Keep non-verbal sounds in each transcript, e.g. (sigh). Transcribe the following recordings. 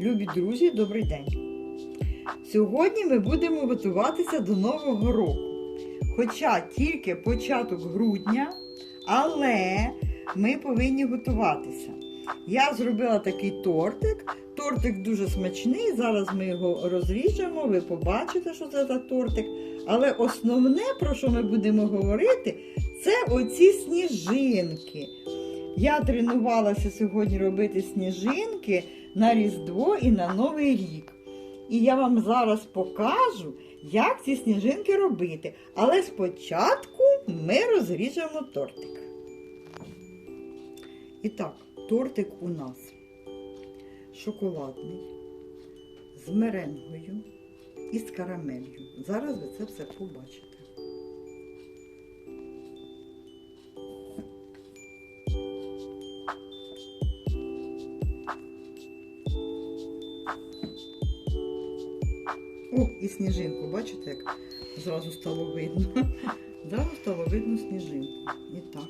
Любі друзі, добрий день! Сьогодні ми будемо готуватися до Нового року. Хоча тільки початок грудня, але ми повинні готуватися. Я зробила такий тортик. Тортик дуже смачний. Зараз ми його розріжемо, ви побачите, що це за тортик. Але основне, про що ми будемо говорити, це оці сніжинки. Я тренувалася сьогодні робити сніжинки на Різдво і на Новий рік. І я вам зараз покажу, як ці сніжинки робити. Але спочатку ми розріжемо тортик. І так, тортик у нас шоколадний, з меренгою і з карамелью. Зараз ви це все побачите. О, і сніжинку, бачите, як зразу стало видно. (laughs) Зразу стало видно сніжинку. І так.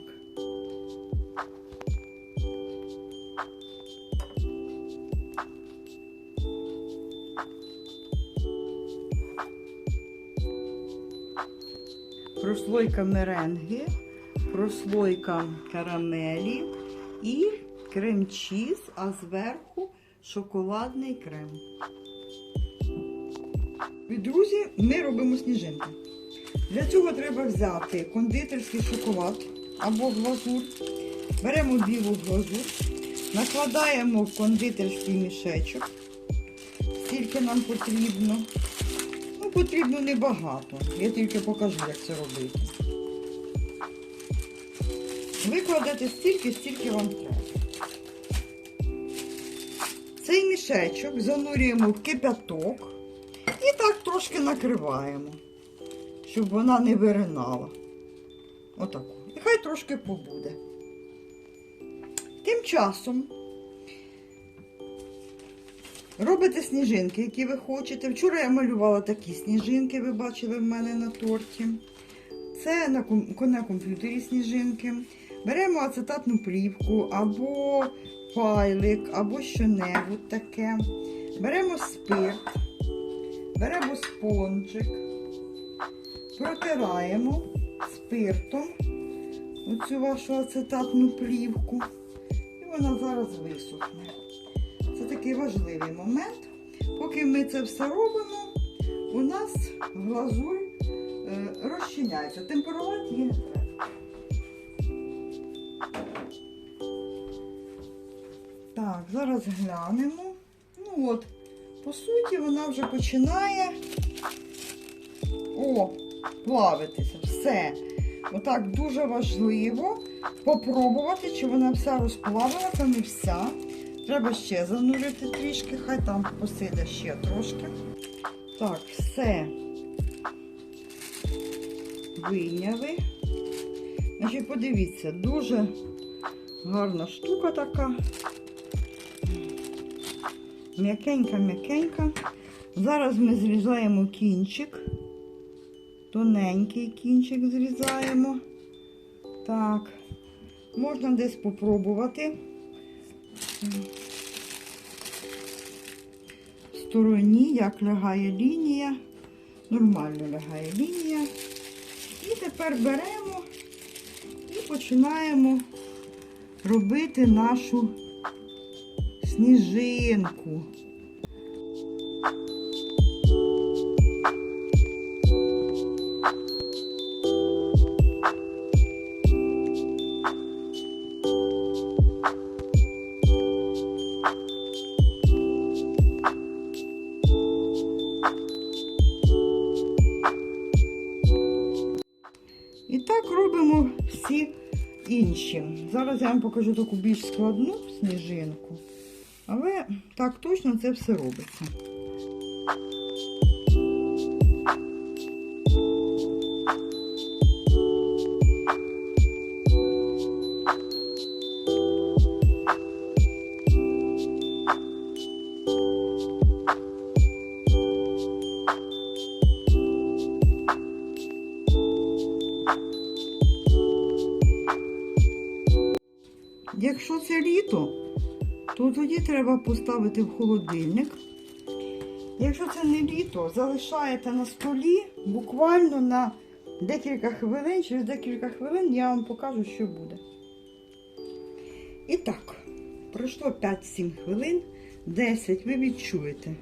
Прослойка меренги, прослойка карамелі і крем-чіз, а зверху шоколадний крем. Друзі, ми робимо сніжинки. Для цього треба взяти кондитерський шоколад або глазур. Беремо білу глазур, накладаємо в кондитерський мішечок, скільки нам потрібно. Ну, потрібно небагато. Я тільки покажу, як це робити. Ви кладете стільки, стільки вам треба. Цей мішечок занурюємо в кипяток. Так трошки накриваємо, щоб вона не виринала. Отаку. І хай трошки побуде. Тим часом робите сніжинки, які ви хочете. Вчора я малювала такі сніжинки, ви бачили в мене на торті. Це на, на комп'ютері сніжинки. Беремо ацетатну плівку або файлик, або що-небудь таке. Беремо спирт. Беремо спонжик, протираємо спиртом оцю вашу ацетатну плівку. І вона зараз висохне. Це такий важливий момент. Поки ми це все робимо, у нас глазурь е, розчиняється. Темперувати треба. Так, зараз глянемо. Ну от, по суті, вона вже починає о, плавитися. Все. Отак дуже важливо попробувати, чи вона вся розплавилася, не вся. Треба ще занурити трішки, хай там посиде ще трошки. Так, все вийняли. Значить, подивіться, дуже гарна штука така. М'якенька-м'якенька. Зараз ми зрізаємо кінчик. Тоненький кінчик зрізаємо. Так. Можна десь попробувати. В стороні, як лягає лінія. Нормально лягає лінія. І тепер беремо і починаємо робити нашу сніжинку. І так робимо всі інші. Зараз я вам покажу таку більш складну сніжинку. Але так точно це все робиться. Якщо це літо, то тоді треба поставити в холодильник. Якщо це не літо, залишаєте на столі буквально на декілька хвилин, через декілька хвилин я вам покажу, що буде. І так, пройшло 5-7 хвилин, 10 ви відчуєте,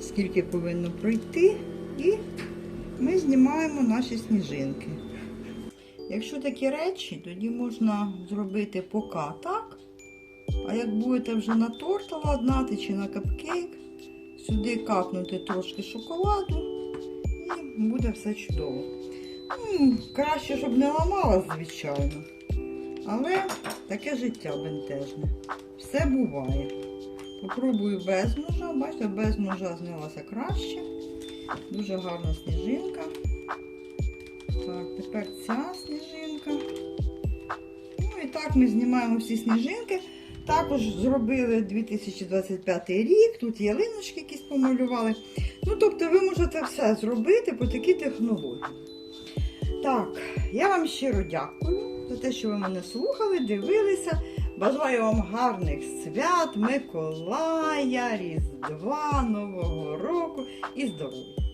скільки повинно пройти, і ми знімаємо наші сніжинки. Якщо такі речі, тоді можна зробити пока так. А як будете вже на торт ладнати чи на капкейк, сюди капнути трошки шоколаду і буде все чудово. Ну, краще, щоб не ламалось, звичайно. Але таке життя бентежне. Все буває. Попробую без ножа. Бачите, без ножа знялася краще. Дуже гарна сніжинка. Так, тепер ця сніжинка. Ну і так ми знімаємо всі сніжинки. Також зробили 2025 рік, тут ялиночки якісь помалювали. Ну, тобто ви можете все зробити по такій технології. Так, я вам щиро дякую за те, що ви мене слухали, дивилися. Бажаю вам гарних свят, Миколая, Різдва, Нового року і здоров'я.